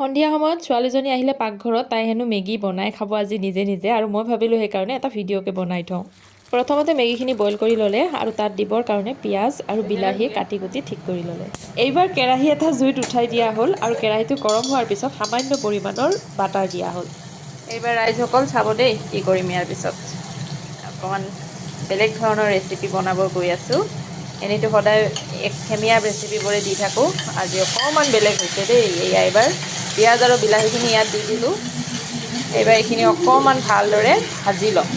সন্ধিয়া সময়ত ছোৱালীজনী আহিলে পাকঘৰত, তাই হেনো মেগী বনাই খাব আজি নিজে নিজে আৰু মই ভাবিলোঁ সেইকাৰণে এটা ভিডিঅ'কে বনাই থওঁ। প্ৰথমতে মেগীখিনি বইল কৰি ল'লে আৰু তাত দিবৰ কাৰণে পিঁয়াজ আৰু বিলাহী কাটি কুটি ঠিক কৰি ল'লে। এইবাৰ কেৰাহী এটা জুইত উঠাই দিয়া হ'ল আৰু কেৰাহীটো গৰম হোৱাৰ পিছত সামান্য পৰিমাণৰ বাটাৰ দিয়া হ'ল। এইবাৰ ৰাইজসকল চাব দেই কি কৰিম ইয়াৰ পিছত। অকণমান বেলেগ ধৰণৰ ৰেচিপি বনাব গৈ আছোঁ। এনেইতো সদায় একখেমীয়া ৰেচিপিবোৰে দি থাকোঁ। আজি অকণমান বেলেগ হৈছে দেই, এয়া এইবাৰ। পিঁয়াজ আৰু বিলাহীখিনি ইয়াত দি দিলোঁ। এইবাৰ এইখিনি অকণমান ভালদৰে ভাজি ল'ম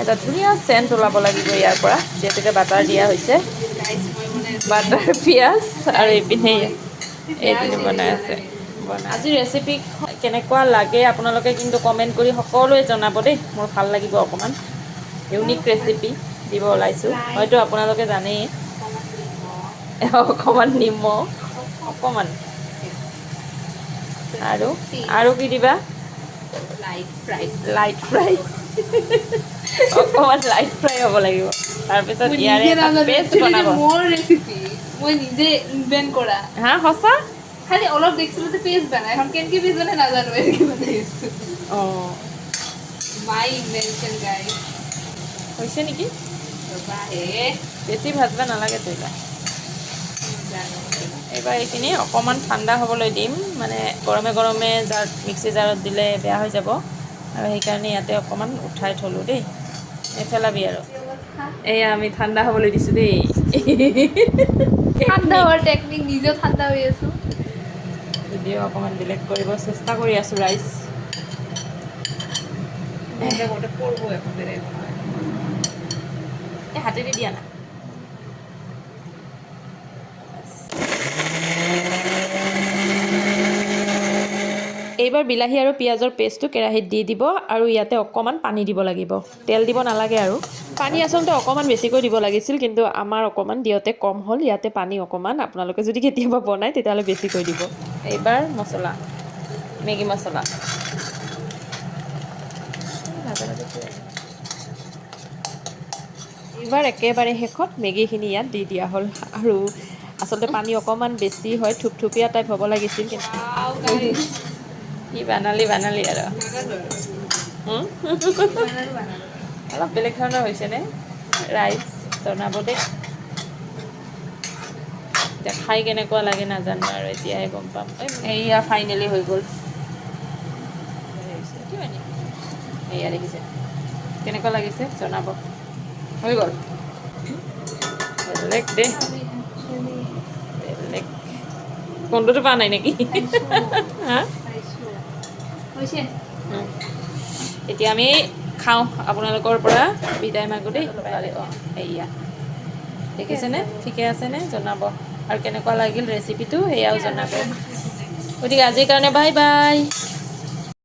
এটা ধুনীয়া চেণ্ট ওলাব লাগিব ইয়াৰ পৰা, যিহেতুকে বাটাৰ দিয়া হৈছে। বাটাৰ পিঁয়াজ আৰু এইপিনে এইপিনে বনাই আছে। আজি ৰেচিপি কেনেকুৱা লাগে আপোনালোকে কিন্তু কমেণ্ট কৰি সকলোৱে জনাব দেই। মোৰ ভালো লাগিব অকণমান। ইউনিক ৰেচিপি দিব ওলাইছোঁ। হয়তো আপোনালোকে জানেই। অকণমান নিমখ, অকণমান। আৰু আৰু কি দিবা? লাইট ফ্ৰাইড লাইট ফ্ৰাই অকণমান লাইট ফ্ৰাই হ'ব লাগিব। তাৰপিছত ইয়াৰে পেষ্ট বনাব। মোৰ ৰেচিপি মই নিজে ইনভেন্ট কৰা। হা সঁচা? খালি অলপ দেখিছিলো যে পেষ্ট বনাই এখন কেনেকে পেষ্ট বনাই নাজানো এনেকে বনাইছো অঁ। মাই ইনভেনশন গাই হৈছে নেকি? বেছি ভাজিব নালাগে তো এইবাৰ। জানো এইবাৰ এইখিনি অকণমান ঠাণ্ডা হ'বলৈ দিম। মানে গৰমে গৰমে জাৰত মিক্সি জাৰত দিলে বেয়া হৈ যাব। আৰু সেইকাৰণে ইয়াতে অকণমান উঠাই থ'লোঁ দেই। নেপেলাবি আৰু। এয়া আমি ঠাণ্ডা হ'বলৈ দিছোঁ দেই। ঠাণ্ডা হোৱাৰ টেকনিক নিজেও ঠাণ্ডা হৈ আছো। ভিডিঅ' অকণমান বেলেগ কৰিব চেষ্টা কৰি আছোঁ ৰাইজ হাতেদি দিয়া না। এইবাৰ বিলাহী আৰু পিঁয়াজৰ পেষ্টটো কেৰাহীত দি দিব আৰু ইয়াতে অকণমান পানী দিব লাগিব। তেল দিব নালাগে আৰু। পানী আচলতে অকণমান বেছিকৈ দিব লাগিছিল কিন্তু আমাৰ অকণমান দিওঁতে কম হ'ল। ইয়াতে পানী অকণমান আপোনালোকে যদি কেতিয়াবা বনায় তেতিয়াহ'লে বেছিকৈ দিব। এইবাৰ মছলা মেগী মছলা। এইবাৰ একেবাৰে শেষত মেগীখিনি ইয়াত দি দিয়া হ'ল। আৰু আচলতে পানী অকণমান বেছি হয় থুপথুপীয়া টাইপ হ'ব লাগিছিল কি বানালি বানালি আৰু? অলপ বেলেগ ধৰণৰ হৈছেনে ৰাইচ জনাব দেই এতিয়া খাই কেনেকুৱা লাগে নাজানো আৰু এতিয়াহে গম পাম। এই- এইয়া ফাইনেলি হৈ গ'ল। এয়া দেখিছে। কেনেকুৱা লাগিছে? জনাব। হৈ গ'ল। বেলেগ দেই বেলেগ। কণ্ডটো পোৱা নাই নেকি? হা? হৈছে। এতিয়া আমি খাওঁ আপোনালোকৰ পৰা বিদায় মাগো দেই এয়া দেখিছেনে ঠিকে আছেনে জনাব। আৰু কেনেকুৱা লাগিল ৰেচিপিটো সেয়াও জনাব। গতিকে আজিৰ কাৰণে বাই বাই